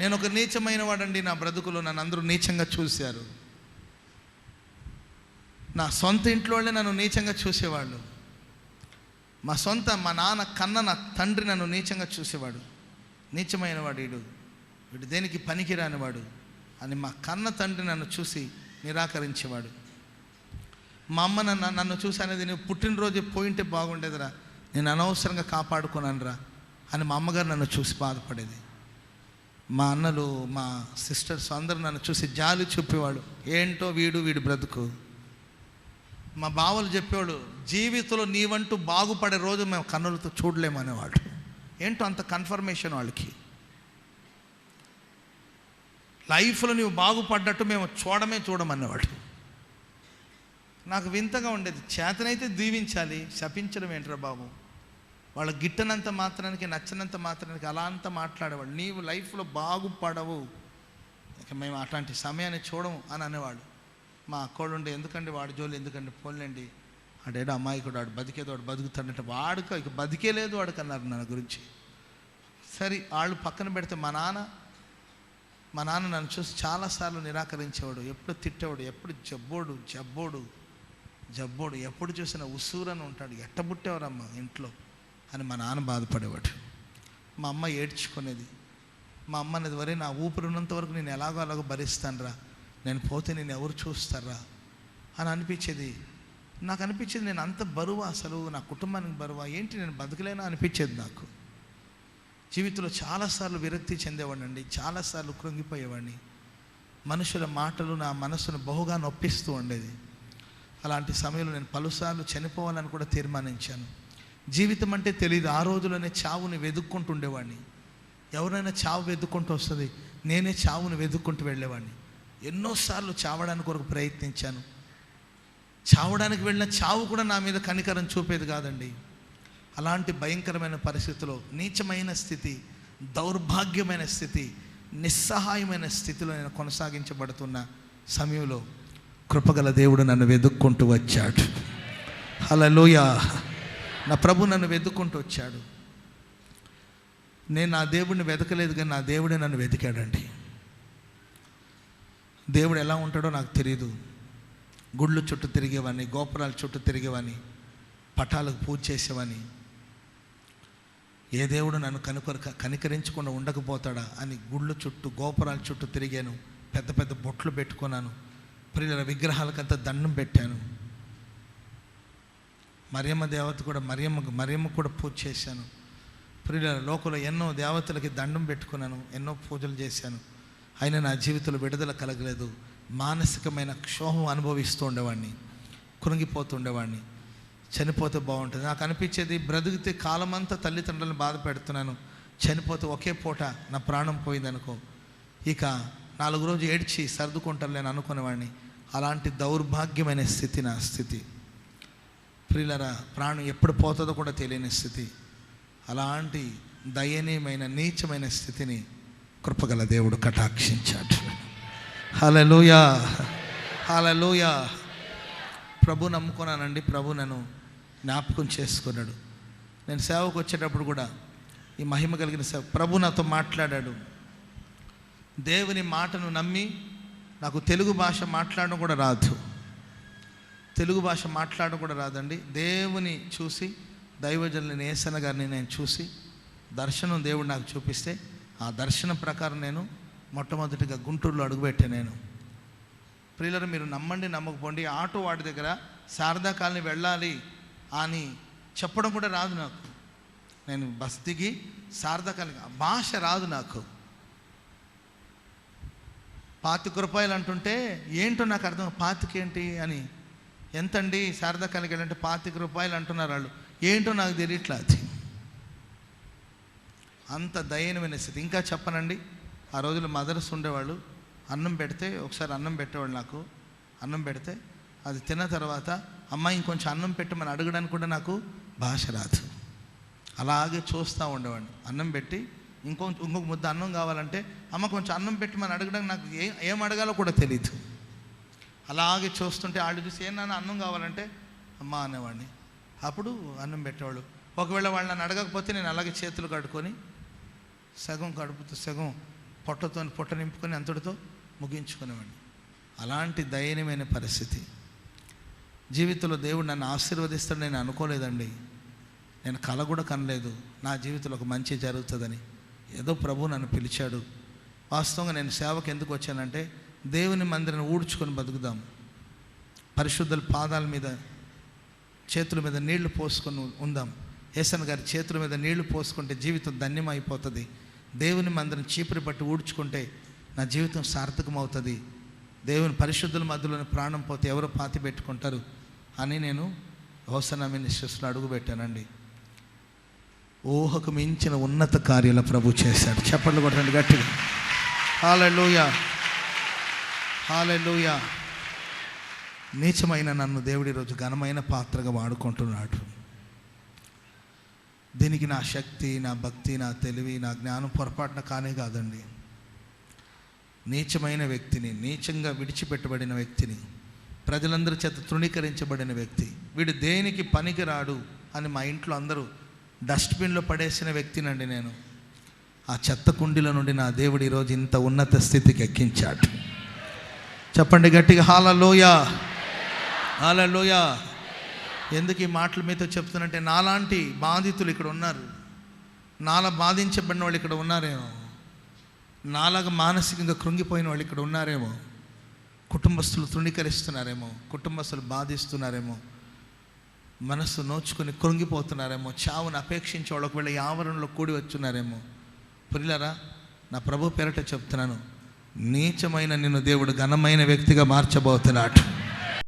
నేను ఒక నీచమైన వాడండి నా బ్రతుకులో నన్ను అందరూ నీచంగా చూశారు. నా సొంత ఇంట్లో వాళ్ళే నన్ను నీచంగా చూసేవాళ్ళు. మా సొంత మా నాన్న కన్న నా తండ్రి నన్ను నీచంగా చూసేవాడు. నీచమైన వాడు వీడు వీడు దేనికి పనికిరానివాడు అని మా కన్న తండ్రి నన్ను చూసి నిరాకరించేవాడు. మా అమ్మ నన్ను నన్ను చూసి అనేది నువ్వు పుట్టినరోజు పోయింటే బాగుండేదిరా. నేను అనవసరంగా కాపాడుకున్నానురా అని మా అమ్మగారు నన్ను చూసి బాధపడేది. మా అన్నలు మా సిస్టర్స్ అందరూ నన్ను చూసి జాలి చూపేవాడు. ఏంటో వీడు వీడు బ్రతుకు. మా బావలు చెప్పేవాడు జీవితంలో నీవంటూ బాగుపడే రోజు మేము కన్నులతో చూడలేమనేవాడు ఏంటో అంత కన్ఫర్మేషన్ వాళ్ళకి. లైఫ్లో నీవు బాగుపడ్డట్టు మేము చూడమే చూడమనేవాడు నాకు వింతగా ఉండేది చేతనైతే దీవించాలి శపించడం ఏంట్రా బాబు? వాళ్ళ గిట్టనంత మాత్రానికి నచ్చనంత మాత్రానికి అలా అంత మాట్లాడేవాడు నీవు లైఫ్లో బాగుపడవు. ఇక మేము అట్లాంటి సమయాన్ని చూడము అని అనేవాడు మా అక్కోడు ఉండే ఎందుకండి వాడి జోలు ఎందుకండి? పోలేండి ఆడేడో అమాయకుడు వాడు బతికేదో వాడు బతుకుతాడంటే వాడుక ఇక బతికే లేదు వాడికి అన్నారు నా గురించి. సరే వాళ్ళు పక్కన పెడితే మా నాన్న మా నాన్న నన్ను చూసి చాలాసార్లు నిరాకరించేవాడు. ఎప్పుడు తిట్టేవాడు ఎప్పుడు జబ్బోడు జబ్బోడు జబ్బోడు. ఎప్పుడు చూసినా ఉసూరని ఉంటాడు. ఎట్టబుట్టేవారమ్మ ఇంట్లో? అని మా నాన్న బాధపడేవాడు. మా అమ్మ ఏడ్చుకునేది మా అమ్మ అనేది వరే నా ఊపిరి ఉన్నంత వరకు నేను ఎలాగో అలాగో భరిస్తానురా నేను పోతే నేను ఎవరు చూస్తారా? అని అనిపించేది. నాకు అనిపించేది నేను అంత బరువా అసలు నా కుటుంబానికి బరువా ఏంటి నేను బతకలేనా? అనిపించేది నాకు. జీవితంలో చాలాసార్లు విరక్తి చెందేవాడిని చాలాసార్లు కృంగిపోయేవాడిని. మనుషుల మాటలు నా మనసును బహుగా నొప్పిస్తూ ఉండేది. అలాంటి సమయంలో నేను పలుసార్లు చనిపోవాలని కూడా తీర్మానించాను. జీవితం అంటే తెలియదు ఆ రోజులోనే చావుని వెతుక్కుంటూ ఉండేవాడిని ఎవరైనా చావు వెతుక్కుంటూ వస్తుంది నేనే చావుని వెతుక్కుంటూ వెళ్ళేవాడిని. ఎన్నోసార్లు చావడానికి కొరకు ప్రయత్నించాను. చావడానికి వెళ్ళిన చావు కూడా నా మీద కనికరం చూపేది కాదండి. అలాంటి భయంకరమైన పరిస్థితిలో నీచమైన స్థితి దౌర్భాగ్యమైన స్థితి నిస్సహాయమైన స్థితిలో నేను కొనసాగించబడుతున్న సమయంలో కృపగల దేవుడు నన్ను వెతుక్కుంటూ వచ్చాడు. హల్లెలూయా! నా ప్రభు నన్ను వెతుక్కుంటూ వచ్చాడు. నేను నా దేవుడిని వెతకలేదు కానీ నా దేవుడే నన్ను వెతికాడండి. దేవుడు ఎలా ఉంటాడో నాకు తెలియదు గుళ్ళు చుట్టూ తిరిగేవాడిని గోపురాల చుట్టూ తిరిగేవాని పటాలకు పూజ చేసేవాడిని ఏ దేవుడు నన్ను కనుకొర కనికరించకుండా ఉండకపోతాడా అని గుళ్ళు చుట్టూ గోపురాల చుట్టూ తిరిగాను. పెద్ద పెద్ద బొట్లు పెట్టుకున్నాను. ప్రియుల విగ్రహాలకంతా దండం పెట్టాను. మరియమ్మ దేవత కూడా మరియమ్మకు మరియమ్మ కూడా పూజ చేశాను. ప్రియుల లోకంలో ఎన్నో దేవతలకి దండం పెట్టుకున్నాను ఎన్నో పూజలు చేశాను. అయినా నా జీవితంలో విడుదల కలగలేదు. మానసికమైన క్షోభం అనుభవిస్తూ ఉండేవాడిని కృంగిపోతుండేవాడిని చనిపోతే బాగుంటుంది. నాకు అనిపించేది బ్రతికితే కాలమంతా తల్లిదండ్రులను బాధ పెడుతున్నాను. చనిపోతే ఒకే పూట నా ప్రాణం పోయిందనుకో ఇక నాలుగు రోజు ఏడ్చి సర్దుకుంటాను నేను అనుకునేవాడిని. అలాంటి దౌర్భాగ్యమైన స్థితి నా స్థితి. ప్రియులరా ప్రాణం ఎప్పుడు పోతుందో కూడా తెలియని స్థితి. అలాంటి దయనీయమైన నీచమైన స్థితిని కృపగల దేవుడు కటాక్షించాడు. హలలోయా హలలోయా ప్రభు నమ్ముకున్నానండి ప్రభు నన్ను జ్ఞాపకం చేసుకున్నాడు. నేను సేవకు వచ్చేటప్పుడు కూడా ఈ మహిమ కలిగిన సేవ ప్రభు నాతో మాట్లాడాడు. దేవుని మాటను నమ్మి నాకు తెలుగు భాష మాట్లాడడం కూడా రాదు. తెలుగు భాష మాట్లాడడం కూడా రాదండి. దేవుని చూసి దైవజనుని నేసన గారిని నేను చూసి దర్శనం దేవుడు నాకు చూపిస్తే ఆ దర్శనం ప్రకారం నేను మొట్టమొదటిగా గుంటూరులో అడుగుపెట్టాను నేను. ప్రియులరు మీరు నమ్మండి నమ్మకపోండి ఆటో వాడి దగ్గర శారదా కాలనీ వెళ్ళాలి అని చెప్పడం కూడా రాదు నాకు. నేను బస్ దిగి శారదా కాలనీ ఆ భాష రాదు నాకు. పాతిక రూపాయలు అంటుంటే ఏంటో నాకు అర్థం పాతికేంటి అని ఎంతండి శారదా కాలనీకి వెళ్ళంటే పాతిక రూపాయలు అంటున్నారు వాళ్ళు. ఏంటో నాకు తెలియట్లా అది? అంత దయనమైన స్థితి. ఇంకా చెప్పనండి ఆ రోజుల్లో మదర్స్ ఉండేవాళ్ళు. అన్నం పెడితే ఒకసారి అన్నం పెట్టేవాళ్ళు నాకు. అన్నం పెడితే అది తిన్న తర్వాత అమ్మ ఇంకొంచెం అన్నం పెట్టమని అడగడానికి కూడా నాకు భాష రాదు. అలాగే చూస్తూ ఉండేవాడిని. అన్నం పెట్టి ఇంకో ఇంకొక ముద్ద అన్నం కావాలంటే అమ్మ కొంచెం అన్నం పెట్టమని అడగడానికి నాకు ఏం ఏం అడగాలో కూడా తెలియదు అలాగే చూస్తుంటే వాళ్ళు చూసి ఏ నాన్న అన్నం కావాలంటే? అమ్మ అనేవాడిని. అప్పుడు అన్నం పెట్టేవాళ్ళు. ఒకవేళ వాళ్ళు నన్ను అడగకపోతే నేను అలాగే చేతులు కట్టుకొని సగం కడుపుతూ సగం పొట్టతో పొట్ట నింపుకొని అంతటితో ముగించుకునేవాడిని. అలాంటి దయనీయమైన పరిస్థితి. జీవితంలో దేవుడు నన్ను ఆశీర్వదిస్తాడు నేను అనుకోలేదండి. నేను కల కూడా కనలేదు. నా జీవితంలో ఒక మంచి జరుగుతుందని. ఏదో ప్రభు నన్ను పిలిచాడు. వాస్తవంగా నేను సేవకు ఎందుకు వచ్చానంటే దేవుని మందిరం ఊడ్చుకొని బతుకుదాం. పరిశుద్ధుల పాదాల మీద చేతుల మీద నీళ్ళు పోసుకొని ఉందాం. ఏసన్ గారి చేతుల మీద నీళ్ళు పోసుకుంటే జీవితం ధన్యమైపోతుంది. దేవుని మందిరం చీపురి పట్టి ఊడ్చుకుంటే నా జీవితం సార్థకమవుతుంది. దేవుని పరిశుద్ధుల మధ్యలోని ప్రాణం పోతే ఎవరు పాతి పెట్టుకుంటారు అని నేను హోసనా మినిస్ట్రెస్లో అడుగుపెట్టానండి. ఊహకు మించిన ఉన్నత కార్యాల ప్రభు చేశాడు. చెప్పండి కొట్టండి గట్టిగా. హాలూయా హాలూయ నీచమైన నన్ను దేవుడి రోజు ఘనమైన పాత్రగా వాడుకుంటున్నాడు. దీనికి నా శక్తి నా భక్తి నా తెలివి నా జ్ఞానం పొరపాటున కానే కాదండి. నీచమైన వ్యక్తిని నీచంగా విడిచిపెట్టబడిన వ్యక్తిని ప్రజలందరి చేత తృణీకరించబడిన వ్యక్తి వీడు దేనికి పనికిరాడు అని మా ఇంట్లో అందరూ డస్ట్బిన్లో పడేసిన వ్యక్తినండి నేను. ఆ చెత్త కుండీల నుండి నా దేవుడు ఈరోజు ఇంత ఉన్నత స్థితికి ఎక్కించాడు. చెప్పండి గట్టిగా హాలలోయ హాలలోయ. ఎందుకు ఈ మాటలు మీతో చెప్తున్నంటే నాలాంటి బాధితులు ఇక్కడ ఉన్నారు. నాలా బాధించబడిన వాళ్ళు ఇక్కడ ఉన్నారేమో. నాలాగా మానసికంగా కృంగిపోయిన వాళ్ళు ఇక్కడ ఉన్నారేమో. కుటుంబస్తులు తృణీకరిస్తున్నారేమో. కుటుంబస్తులు బాధిస్తున్నారేమో. మనస్సు నోచుకొని కృంగిపోతున్నారేమో. చావును అపేక్షించే వాళ్ళు ఒకవేళ ఈ ఆవరణలో కూడి వచ్చున్నారేమో. పురిలరా నా ప్రభు పేరట చెప్తున్నాను. నీచమైన నిన్ను దేవుడు ఘనమైన వ్యక్తిగా మార్చబోతున్నాడు.